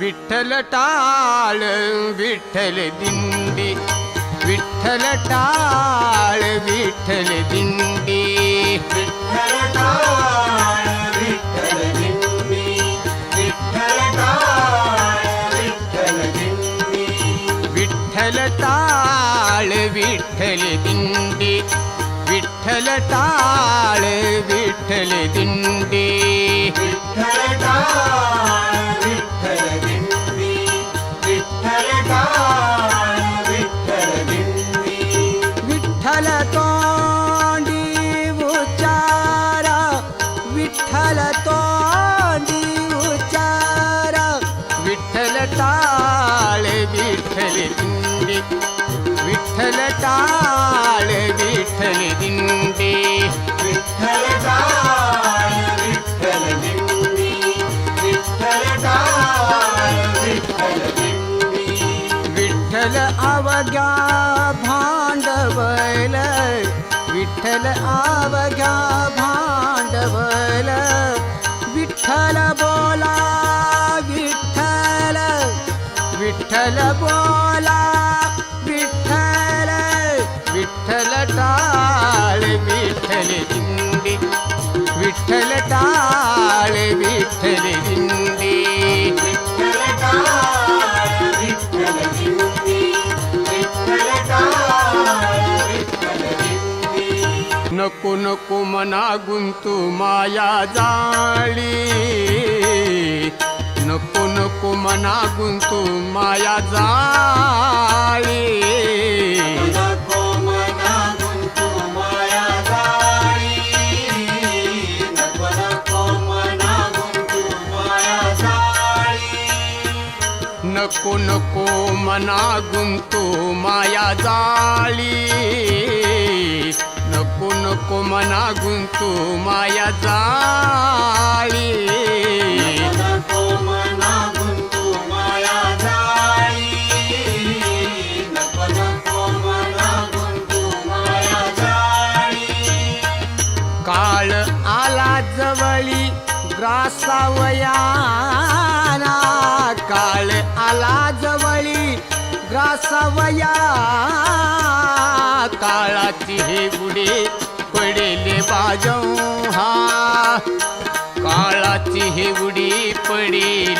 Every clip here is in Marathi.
विठ्ठल टाळ विठ्ठल दिंडी. विठ्ठल टाळ विठ्ठल दिंडी. विठ्ठल टाळ विठ्ठल दिंडी. विठ्ठल टाळ विठ्ठल दिंडी. विठ्ठल टाळ विठ्ठल दिंडी. विठ्ठल टाळ विठ्ठल दिंडी. विठ्ठल टाळ विठ्ठल टाळ विठ्ठल दिंडी। विठ्ठल टाळ विठ्ठल दिंडी। विठ्ठल टाळ विठ्ठल दिंडी। विठ्ठल अवघ्या भांडवल विठ्ठल अवघ्या भांडवल। विठ्ठल बोला विठ्ठल विठ्ठल बोला विठ्ठल दिंडी विठ्ठल टाळ विठ्ठल दिंडी नको नको मना गुंतू माया जाळी. नको नको मना गुंतू माया जाळी. नको नको मना गुंतो माया जाळी. नको नको मना गुंतू माया जाळी. हाती हे गुडे पडेले बाजव हा. काळाची हे उडी पडेल.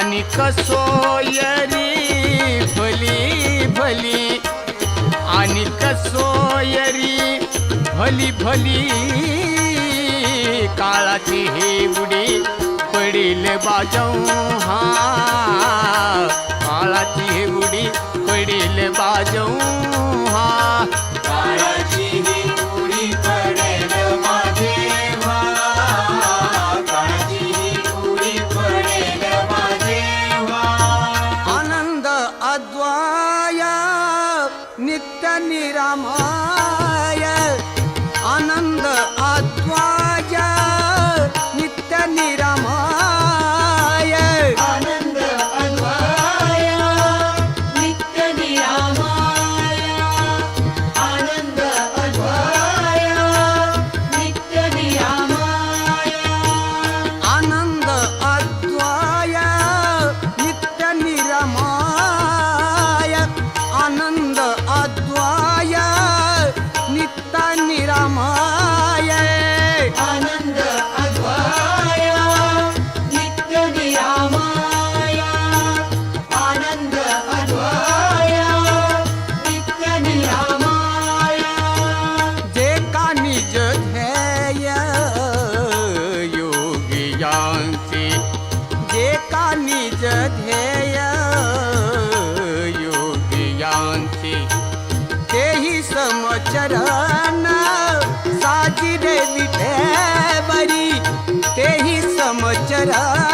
आणि कसोयरी भली भली. आणि कसोयरी भली भली. काळाची हे उडी पडील बाजू हा. काळाची हे उडी पडील बाजू हा. काळाची रा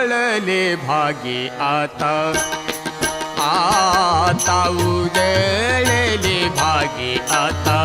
वळले भागी आता आता उदळले भागे आता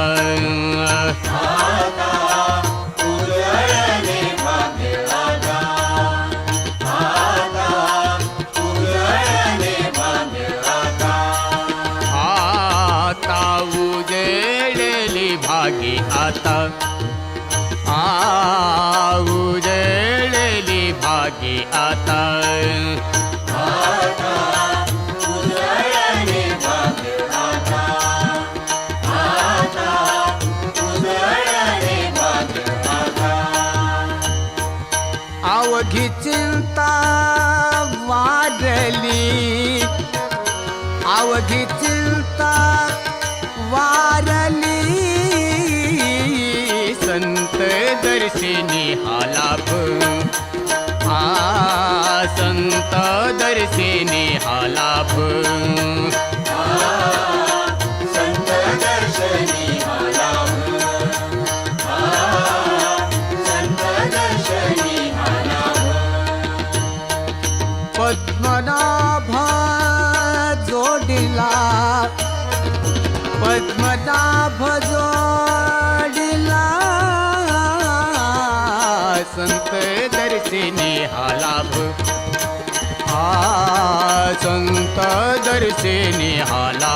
होता दरसे निहाला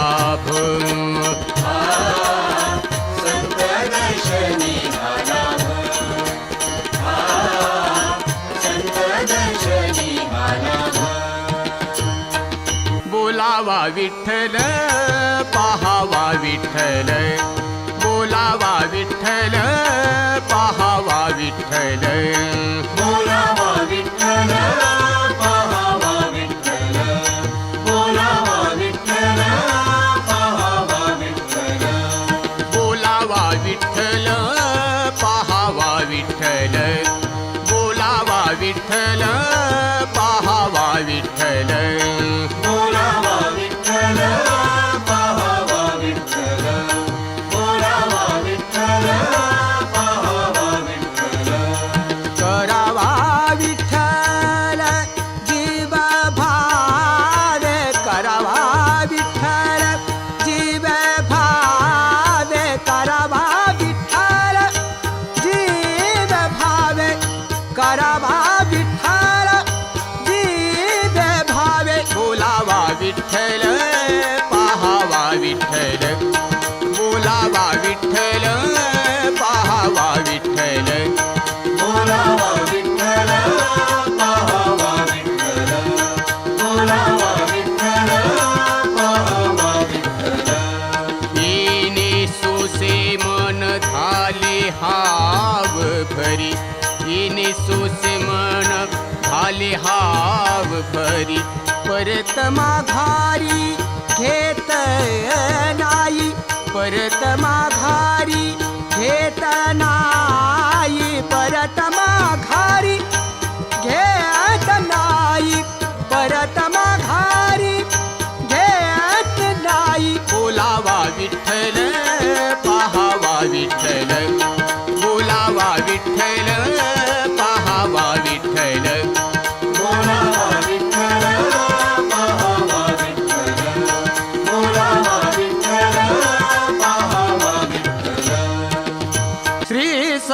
बोलावा विठ्ठल पाहावा विठ्ठल बोलावा विठ्ठल ವಿಠಲಾ परत माघारी घेत नाही. परत माघारी घेत नाही.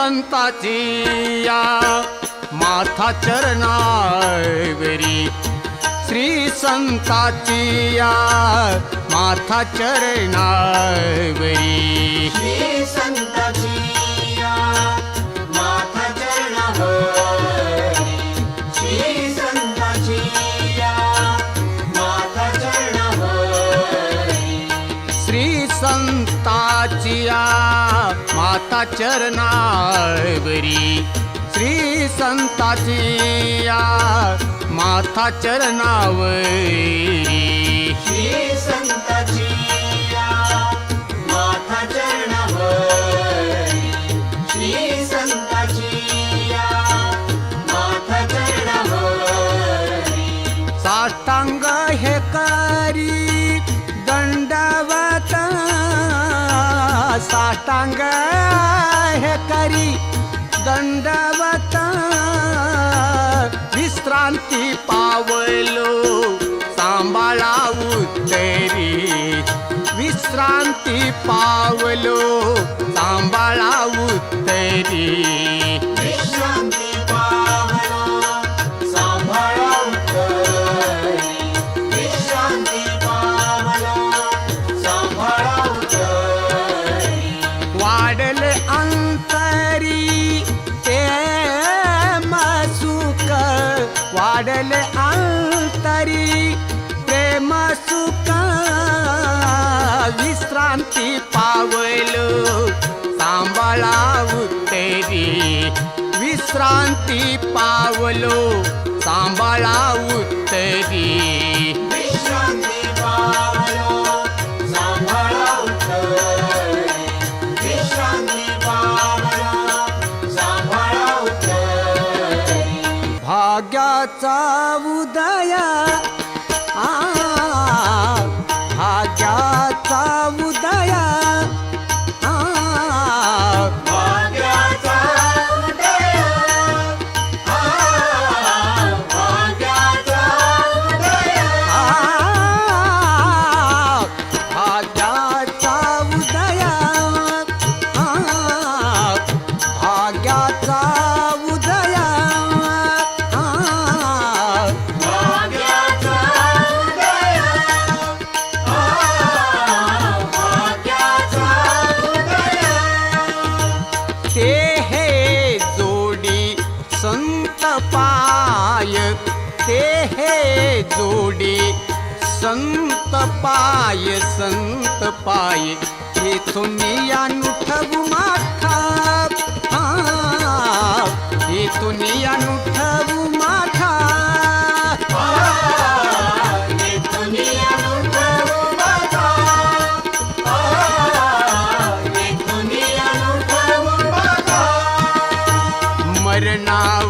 संताची या माथा चरणावरी श्री संताची या माथा चरणावरी श्री संताची या माथा चरणावरी श्री संताची या माथा चरणावरी श्री संताचिया माता चरणावरी श्री संताचिया माता चरणावरी. साष्टांग हे करी दंडवत विश्रांती पावलो सांभाळा उत्तरी विश्रांती पावलो सांभाळा उत्तरी वाढल अंतरी प्रेम सुख विश्रांती पावलो सांभाळा उत्तरी विश्रांती पावलो सांभाळा उत्तरी भाग्याचा उदय संत पाय संत पाय येथून अनुठवू या येथून माथा ये दुनिया लुटाऊ बाता मरणा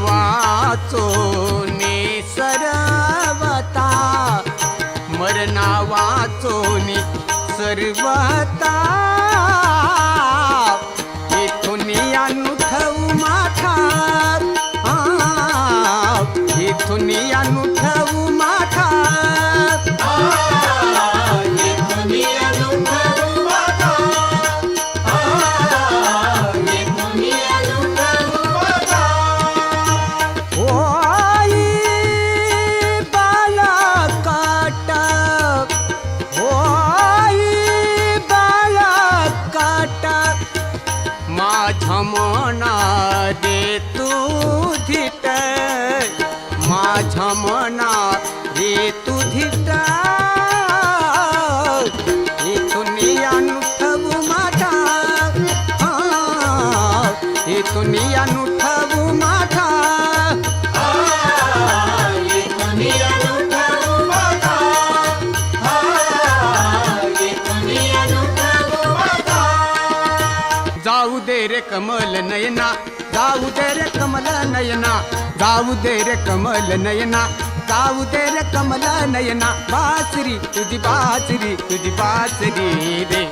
कमल नयना जाऊ दे रे कमल नयना जाऊ दे रे कमल नयना जाऊ दे रे कमल नयना बासरी तुझी बासरी तुझी बासरी रे.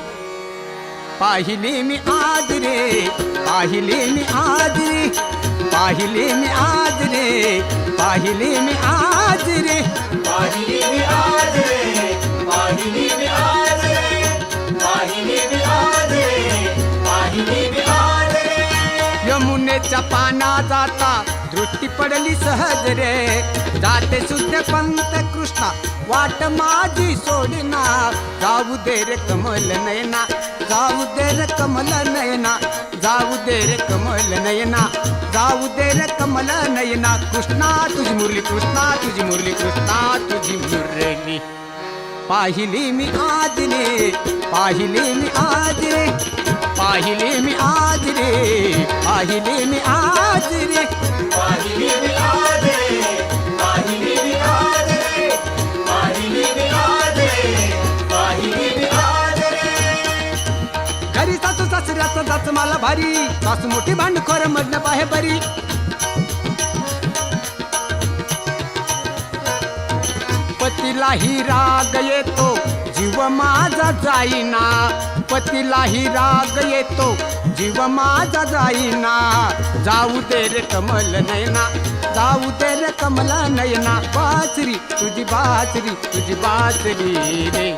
पाहिली मी आज रे पाहिली मी आज रे पाहिली मी आज रे पाहिली मी आज रे पाहिली मी आज रे, यमुनेच्या पाना जाता दृष्टी पडली सहज रे. जाते सुद्ध पंत कृष्णा वाट माझी सोडना. जाऊ दे रे कमल नयना जाऊ दे रे कमल नयना जाऊ दे रे कमल नयना जाऊ दे रे कमल नयना. कृष्णा तुझी मुरली कृष्णा तुझी मुरली कृष्णा तुझी मुरली. पाहिली मी आज पाहिली मी आज पाहिली मी आज रे पाहिली मी आज रे पाहिली मी आज रे, पाहिली मी आज रे, पाहिली मी आज रे, पाहिली मी आज रे. घरी सासू सासऱ्याचं जाच मला भारी सासू मोठी भांडखोर मधनं पाहे बरी पतीलाही राग येतो जीव माझा जाईना. पतीलाही राग येतो जीव माझा जाईना. जाऊ दे रे कमल नयना जाऊ दे रे कमल नयना बासरी तुझी बासरी तुझी बासरी रे.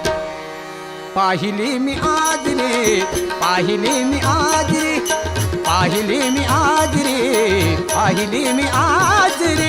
पाहिली मी आज रे पाहिली मी आज रे. पाहिली मी आज रे पाहिली मी आज रे.